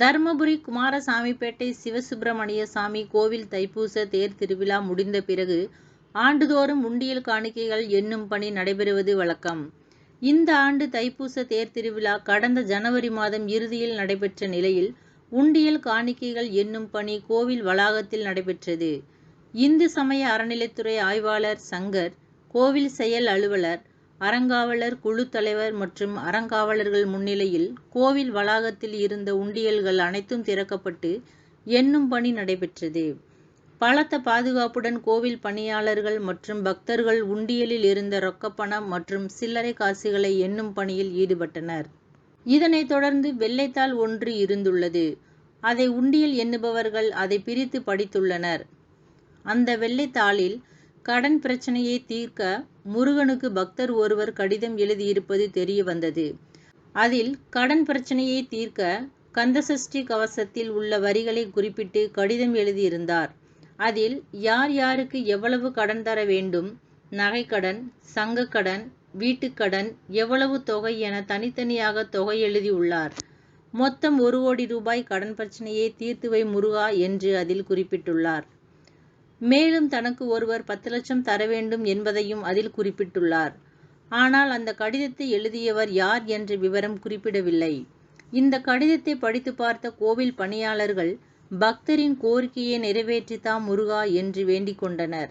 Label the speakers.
Speaker 1: தருமபுரி குமாரசாமிப்பேட்டை சிவசுப்பிரமணிய சாமி கோவில் தைப்பூச தேர் திருவிழா முடிந்த பிறகு ஆண்டுதோறும் உண்டியல் காணிக்கைகள் எண்ணும் பணி நடைபெறுவது வழக்கம். இந்த ஆண்டு தைப்பூச தேர் திருவிழா கடந்த ஜனவரி மாதம் இறுதியில் நடைபெற்ற நிலையில் உண்டியல் காணிக்கைகள் எண்ணும் பணி கோவில் வளாகத்தில் நடைபெற்றது. இந்து சமய அறநிலைத்துறை ஆய்வாளர் சங்கர் கோவில் செயல் அலுவலர் அறங்காவலர் குழு தலைவர் மற்றும் அறங்காவலர்கள் முன்னிலையில் கோவில் வளாகத்தில் இருந்த உண்டியல்கள் அனைத்தும் திறக்கப்பட்டு எண்ணும் பணி நடைபெற்றது. பலத்த பாதுகாப்புடன் கோவில் பணியாளர்கள் மற்றும் பக்தர்கள் உண்டியலில் இருந்த ரொக்கப்பணம் மற்றும் சில்லறை காசுகளை எண்ணும் பணியில் ஈடுபட்டனர். இதனைத் தொடர்ந்து வெள்ளைத்தாள் ஒன்று இருந்துள்ளது. அதை உண்டியல் எண்ணுபவர்கள் அதை பிரித்து படித்துள்ளனர். அந்த வெள்ளைத்தாளில் கடன் பிரச்சனையை தீர்க்க முருகனுக்கு பக்தர் ஒருவர் கடிதம் எழுதியிருப்பது தெரிய வந்தது அதில் கடன் பிரச்சனையை தீர்க்க கந்தசஷ்டி கவசத்தில் உள்ள வரிகளை குறிப்பிட்டு கடிதம் எழுதியிருந்தார். அதில் யார் யாருக்கு எவ்வளவு கடன் தர வேண்டும் நகைக்கடன் சங்கக்கடன் வீட்டுக்கடன் எவ்வளவு தொகை என தனித்தனியாக தொகை எழுதியுள்ளார் மொத்தம் ஒரு கோடி ரூபாய் கடன் பிரச்சனையை தீர்த்துவை முருகா என்று அதில் குறிப்பிட்டுள்ளார். மேலும் தனக்கு ஒருவர் பத்து லட்சம் தர வேண்டும் என்பதையும் அதில் குறிப்பிட்டுள்ளார். ஆனால் அந்த கடிதத்தை எழுதியவர் யார் என்ற விவரம் குறிப்பிடவில்லை. இந்த கடிதத்தை படித்து பார்த்த கோவில் பணியாளர்கள் பக்தரின் கோரிக்கையை நிறைவேற்றித்தாம் முருகா என்று வேண்டிக் கொண்டனர்.